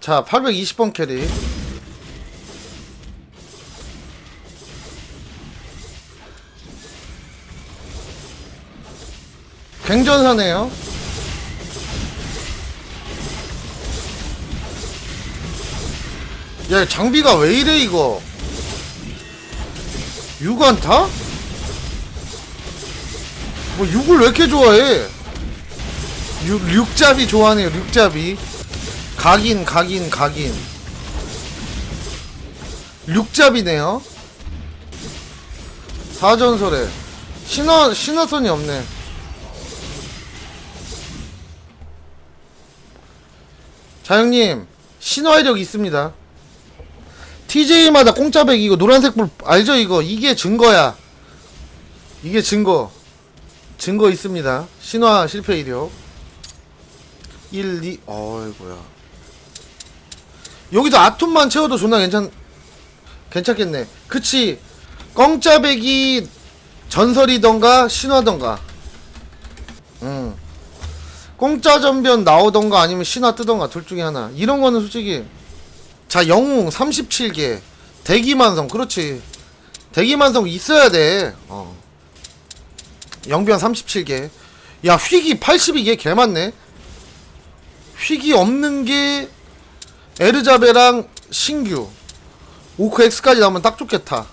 자 820번 캐리. 갱전사네요. 야 장비가 왜 이래 이거? 육안타? 뭐 육을 왜 이렇게 좋아해? 육, 육잡이 좋아하네요 육잡이 각인 각인 각인. 육잡이네요. 사전설에. 신화 신화선이 없네. 자 형님 신화이력 있습니다. TJ마다 공짜백 이거 노란색 불 알죠 이거? 이게 증거야. 이게 증거. 증거 있습니다. 신화 실패 이력. 1, 2 어이구야 여기도 아툼만 채워도 존나 괜찮 괜찮겠네. 그치. 껑짜배기 전설이던가 신화던가. 응. 공짜 전변 나오던가 아니면 신화 뜨던가 둘 중에 하나. 이런 거는 솔직히. 자 영웅 37개. 대기만성 그렇지. 대기만성 있어야 돼. 어. 영변 37개. 야 휘기 82개 개 많네. 휘기 없는 게 에르자베랑 신규 오크 X까지 나오면 딱 좋겠다.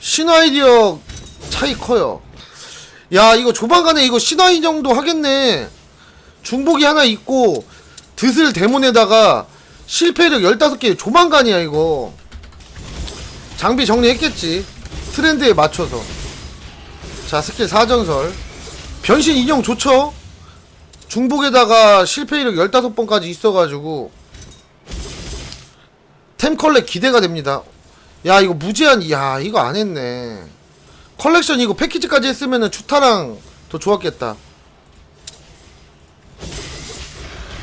신화이력 차이 커요. 야 이거 조만간에 이거 신화이 정도 하겠네. 중복이 하나 있고 드슬 데몬에다가 실패력 15개. 조만간이야 이거. 장비 정리했겠지. 트렌드에 맞춰서. 자 스킬 4전설. 변신 인형 좋죠 중복에다가 실패력 15번까지 있어가지고 템 컬렉 기대가 됩니다. 야 이거 무제한 야 이거 안했네. 컬렉션 이거 패키지까지 했으면은 주타랑 더 좋았겠다.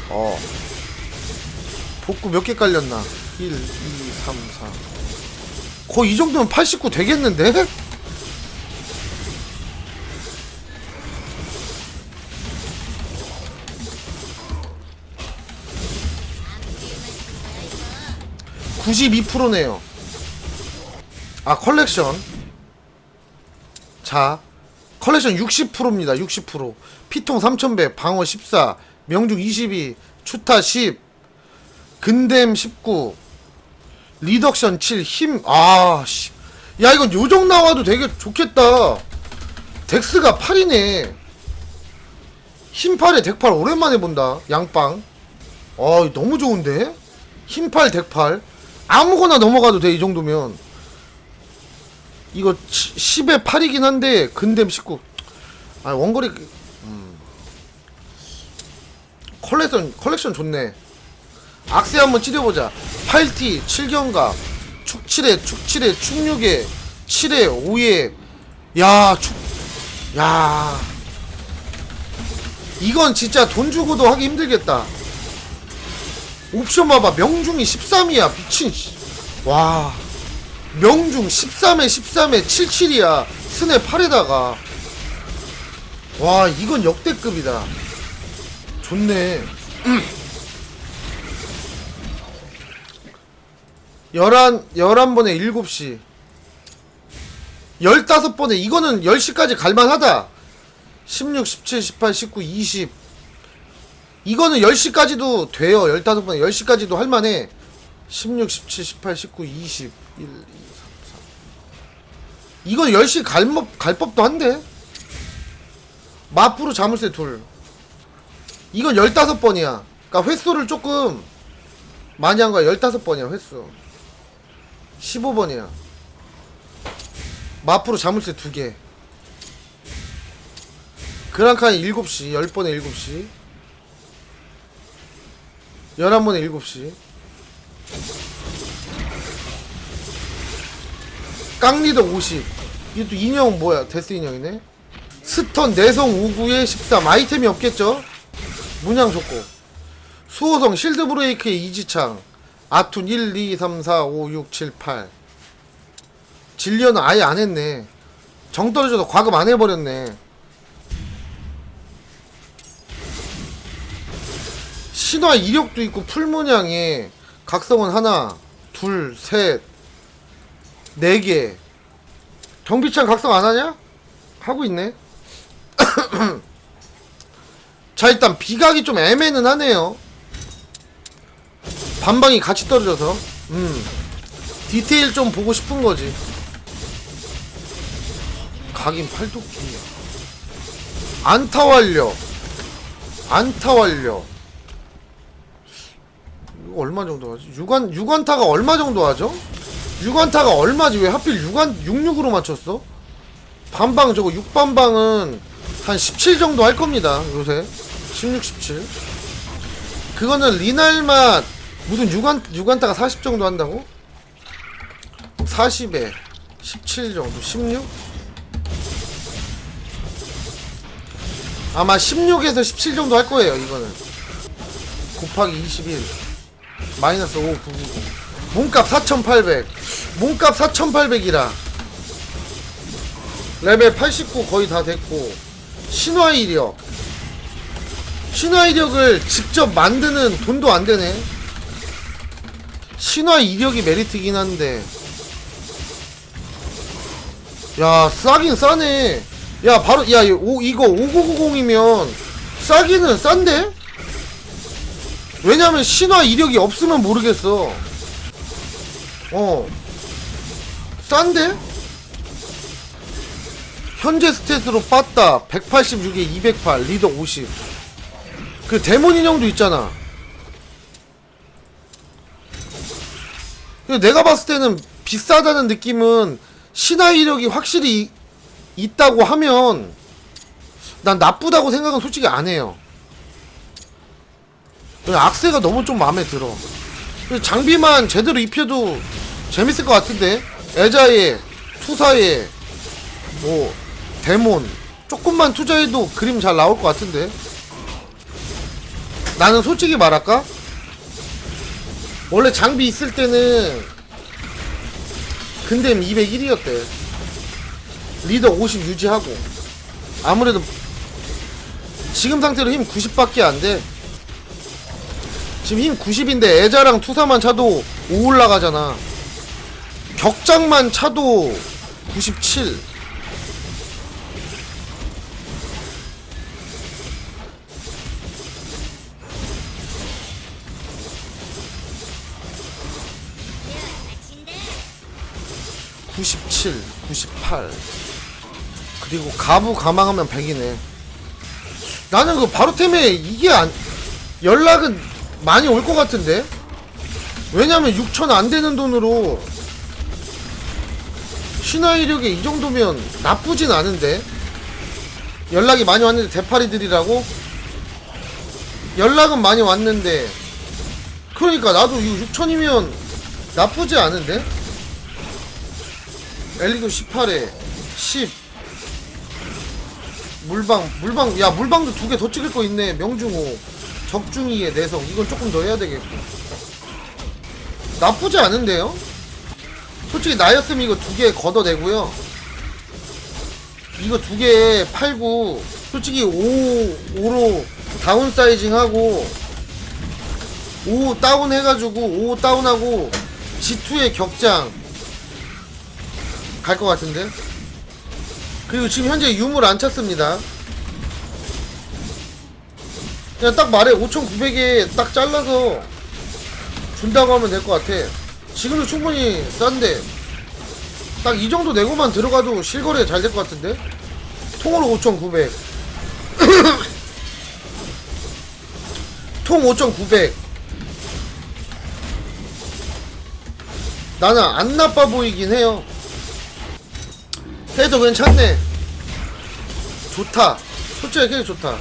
어. 복구 몇 개 깔렸나? 1 2 3 4 거의 이 정도면 89 되겠는데? (92%네요) 아 컬렉션 자 컬렉션 60%입니다 60% 피통 3100 방어 14 명중 22 추타 10 근댐 19 리덕션 7 힘 아, 씨. 야, 이건 요정 나와도 되게 좋겠다. 덱스가 8이네. 힘8에 덱8 오랜만에 본다. 양빵. 아, 너무 좋은데? 힘8 덱8. 아무거나 넘어가도 돼, 이 정도면. 이거 10에 8이긴 한데, 근댐 19. 아, 원거리, 음. 컬렉션, 컬렉션 좋네. 악세 한번 찌려보자 8T 7경가 축7에 축7에 축6에 7에 5에 야 축, 야 이건 진짜 돈 주고도 하기 힘들겠다 옵션 봐봐. 명중이 13이야 미친 씨. 와. 명중 13에 13에 77이야 스네 8에다가. 와 이건 역대급이다. 좋네. 열한 열한 번에 일곱 시. 열다섯 번에 이거는 10시까지 갈만하다. 16, 17, 18, 19, 20 이거는 10시까지도 돼요. 15번에 10시까지도 할만해. 16, 17, 18, 19, 20 1, 2, 3, 4 이건 10시 갈, 법- 갈 법도 한데. 마프로 자물쇠 둘. 이건 15번이야. 그니까 횟수를 조금 많이 한 거야. 15번이야 횟수. 15번이야. 마프로 자물쇠 2개. 그랑칸이 7시, 10번에 7시. 11번에 7시. 깡리더 50. 이것도 인형 뭐야? 데스 인형이네. 스턴 내성 59에 13. 아이템이 없겠죠? 문양 좋고. 수호성 실드 브레이크의 이지창. 아툰 1, 2, 3, 4, 5, 6, 7, 8 진리언은 아예 안 했네 정 떨어져도 과금 안 해버렸네 신화 이력도 있고 풀문양에 각성은 하나 둘 셋 네 개. 경비창 각성 안 하냐? 하고 있네. 자 일단 비각이 좀 애매는 하네요. 반방이 같이 떨어져서. 음. 디테일 좀 보고 싶은 거지. 각인 팔도끼 안타 완료. 안타 완료 이거 얼마 정도 하지? 6안, 6안타가 얼마 정도 하죠? 6안타가 얼마지? 왜 하필 6안, 66으로 맞췄어? 반방 저거 6반방은 한 17 정도 할 겁니다 요새 16, 17 그거는 리날맛 무슨 6안, 6안타가 40 정도 한다고? 40에 17 정도 16? 아마 16에서 17 정도 할 거예요 이거는 곱하기 21 마이너스 5990 몸값 4800 몸값 4800이라. 레벨 89 거의 다 됐고 신화 이력. 신화 이력을 직접 만드는 돈도 안 되네. 신화 이력이 메리트긴 한데. 야 싸긴 싸네. 야 바로 야 오, 이거 5990이면 싸기는 싼데? 왜냐면 신화 이력이 없으면 모르겠어 어 싼데? 현재 스탯으로 빠따 186에 208 리더 50그 데몬 인형도 있잖아 내가 봤을 때는 비싸다는 느낌은 신화 이력이 확실히 이- 있다고 하면 난 나쁘다고 생각은 솔직히 안 해요. 악세가 너무 좀 마음에 들어. 장비만 제대로 입혀도 재밌을 것 같은데? 애자에 투사에 뭐 데몬. 조금만 투자해도 그림 잘 나올 것 같은데? 나는 솔직히 말할까? 원래 장비 있을 때는 근댐 201이었대. 리더 50 유지하고. 아무래도 지금 상태로 힘 90밖에 안돼 지금 힘 90인데 애자랑 투사만 차도 5 올라가잖아. 격장만 차도 97 97, 98 그리고 가부 가망하면 100이네. 나는 그 바로 템에 이게 안 연락은 많이 올 것 같은데? 왜냐면 6천 안 되는 돈으로 신화 이력에 이 정도면 나쁘진 않은데? 연락이 많이 왔는데 대파리들이라고? 연락은 많이 왔는데 그러니까 나도 이 6천이면 나쁘지 않은데? 엘리도 18에 10 물방 물방 야 물방도 두 개 더 찍을 거 있네 명중호 적중이의 내성 이건 조금 더 해야 되겠고. 나쁘지 않은데요? 솔직히 나였으면 이거 두 개 걷어내고요. 이거 두 개 팔고 솔직히 5, 5로 다운 사이징하고 5 다운 해가지고 5 다운하고 G2의 격장 갈 것 같은데? 그리고 지금 현재 유물 안 찼습니다 그냥 딱 말해. 5900에 딱 잘라서 준다고 하면 될 것 같아. 지금도 충분히 싼데. 딱 이 정도 내고만 들어가도 실거래 잘 될 것 같은데? 통으로 5900 통 5900 나는 안 나빠 보이긴 해요. 해도 괜찮네. 좋다. 솔직히 되게 좋다